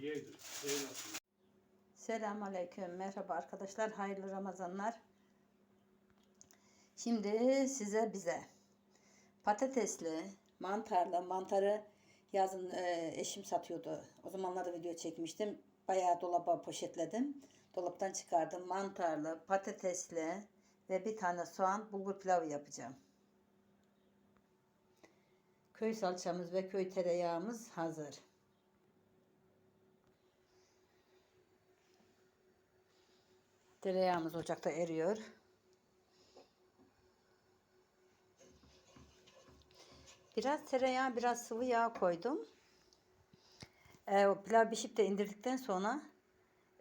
diyeydi. Öyle nasıl? Selamünaleyküm. Merhaba arkadaşlar. Hayırlı Ramazanlar. Şimdi size bize patatesli, mantarlı, mantarı yazın e, eşim satıyordu. O zamanlarda video çekmiştim. Bayağı dolaba poşetledim. Dolaptan çıkardım. Mantarlı, patatesli ve bir tane soğan bulgur pilavı yapacağım. Köy salçamız ve köy tereyağımız hazır. Tereyağımız ocakta eriyor. Biraz tereyağı, biraz sıvı yağ koydum. Ee, pilav pişip de indirdikten sonra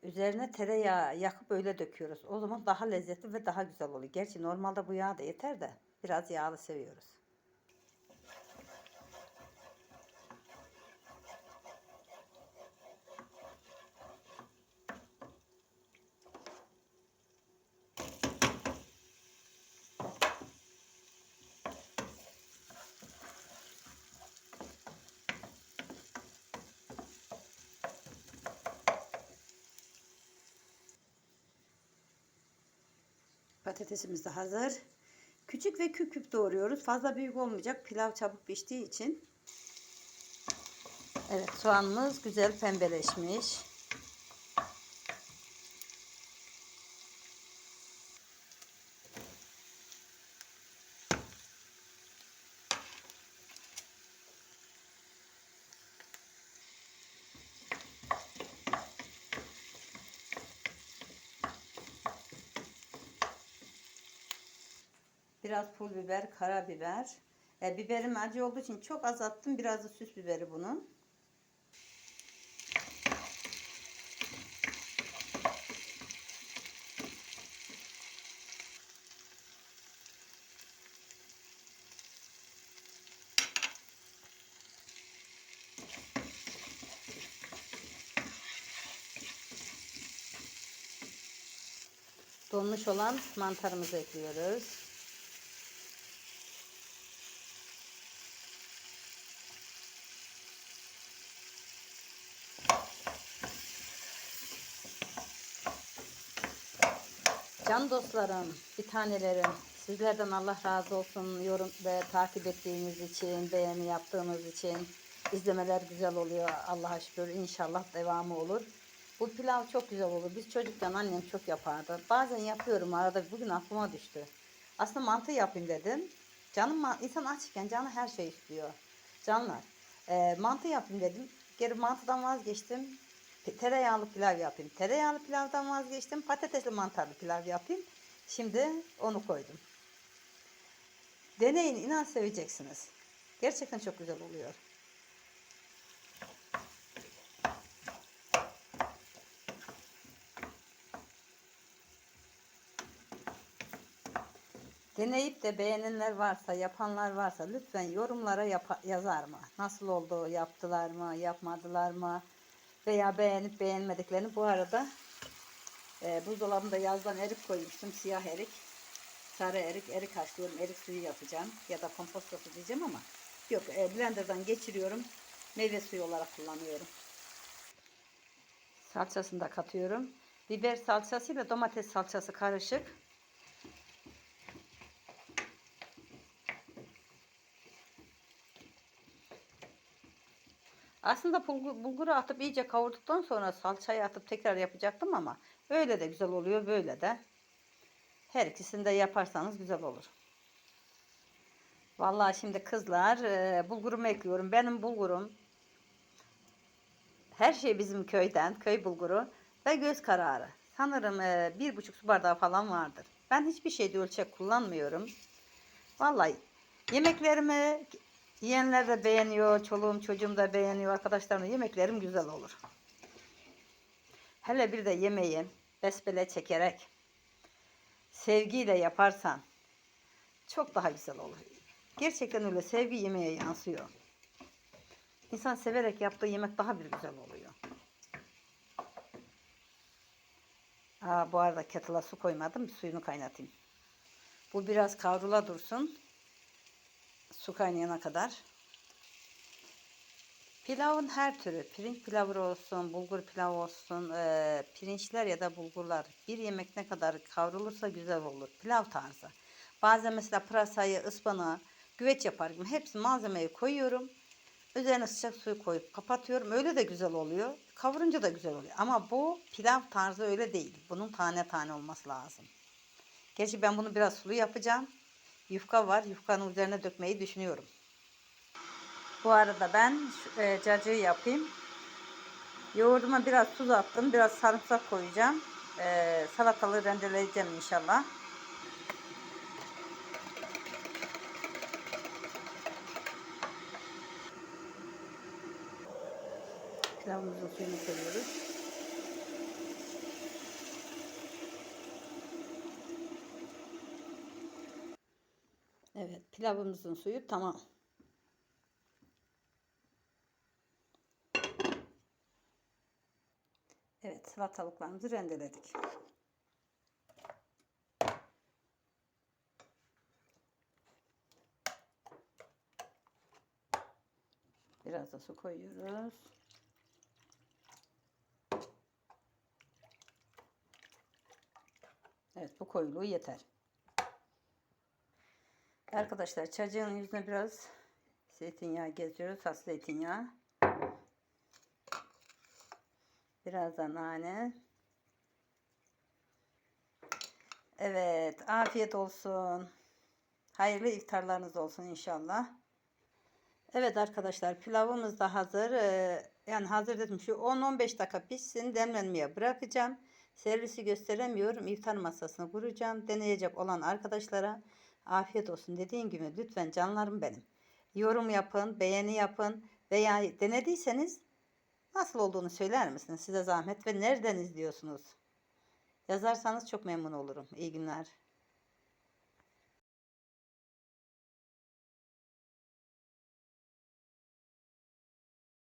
üzerine tereyağı yakıp öyle döküyoruz. O zaman daha lezzetli ve daha güzel oluyor. Gerçi normalde bu yağ da yeter de biraz yağlı seviyoruz. Patatesimiz de hazır. Küçük ve küp küp doğruyoruz. Fazla büyük olmayacak. Pilav çabuk piştiği için. Evet soğanımız güzel pembeleşmiş. Biraz pul biber, karabiber. E, biberim acı olduğu için çok az attım. Biraz da süs biberi bunun. Donmuş olan mantarımızı ekliyoruz. Can dostlarım, bir tanelerim, sizlerden Allah razı olsun yorum ve takip ettiğiniz için, beğeni yaptığınız için. izlemeler güzel oluyor Allah'a şükür. İnşallah devamı olur. Bu pilav çok güzel olur. Biz çocukken annem çok yapardı. Bazen yapıyorum arada bugün aklıma düştü. Aslında mantı yapayım dedim. Canım insan açken canı her şey istiyor. Canlar. e, mantı yapayım dedim. Geri mantıdan vazgeçtim. Tereyağlı pilav yapayım. Tereyağlı pilavdan vazgeçtim. Patatesli mantarlı pilav yapayım. Şimdi onu koydum. Deneyin inan seveceksiniz. Gerçekten çok güzel oluyor. Deneyip de beğenenler varsa, yapanlar varsa lütfen yorumlara yazar mı? Nasıl oldu, yaptılar mı, yapmadılar mı? Veya beğenip beğenmediklerini. Bu arada e, buzdolabında yazdan erik koymuştum, siyah erik. Sarı erik, erik haşlıyorum, erik suyu yapacağım. Ya da kompostosu diyeceğim ama yok e, blenderdan geçiriyorum. Meyve suyu olarak kullanıyorum. Salçasını da katıyorum. Biber salçası ile domates salçası karışık. Aslında bulgur, bulguru atıp iyice kavurduktan sonra salçayı atıp tekrar yapacaktım ama öyle de güzel oluyor böyle de. Her ikisini de yaparsanız güzel olur. Vallahi şimdi kızlar e, bulgurumu ekliyorum. Benim bulgurum her şey bizim köyden, köy bulguru ve göz kararı. Sanırım e, bir buçuk su bardağı falan vardır. Ben hiçbir şeyde ölçek kullanmıyorum. Vallahi yemeklerimi yiyenler de beğeniyor, çoluğum çocuğum da beğeniyor, arkadaşlarım da yemeklerim güzel olur. Hele bir de yemeği besbele çekerek sevgiyle yaparsan çok daha güzel olur. Gerçekten öyle sevgi yemeğe yansıyor. İnsan severek yaptığı yemek daha bir güzel oluyor. Aa, bu arada kettle'a su koymadım. Suyunu kaynatayım. Bu biraz kavrula dursun. Su kaynayana kadar. Pilavın her türü, pirinç pilavı olsun, bulgur pilavı olsun, eee, pirinçler ya da bulgurlar bir yemek ne kadar kavrulursa güzel olur. Pilav tarzı. Bazen mesela pırasayı, ıspanağı, güveç yapar gibi hepsi malzemeyi koyuyorum. Üzerine sıcak suyu koyup kapatıyorum. Öyle de güzel oluyor. Kavurunca da güzel oluyor. Ama bu pilav tarzı öyle değil. Bunun tane tane olması lazım. Gerçi ben bunu biraz sulu yapacağım. Yufka var. Yufkanın üzerine dökmeyi düşünüyorum. Bu arada ben e, cacığı yapayım. Yoğurduma biraz tuz attım. Biraz sarımsak koyacağım. E, salatalığı rendeleyeceğim inşallah. Pilavımızın suyunu koyuyoruz. Evet, pilavımızın suyu tamam. Evet, salatalıklarımızı rendeledik. Biraz da su koyuyoruz. Evet, bu koyuluğu yeter. Arkadaşlar çacığın yüzüne biraz zeytinyağı geziyoruz. Has zeytinyağı. Biraz da nane. Evet, afiyet olsun. Hayırlı iftarlarınız olsun inşallah. Evet arkadaşlar pilavımız da hazır. Ee, yani hazır dedim şu 10-15 dakika pişsin demlenmeye bırakacağım. Servisi gösteremiyorum. İftar masasını kuracağım. Deneyecek olan arkadaşlara afiyet olsun. Dediğim gibi lütfen canlarım benim. Yorum yapın, beğeni yapın veya denediyseniz nasıl olduğunu söyler misiniz? Size zahmet ve nereden izliyorsunuz? Yazarsanız çok memnun olurum. İyi günler.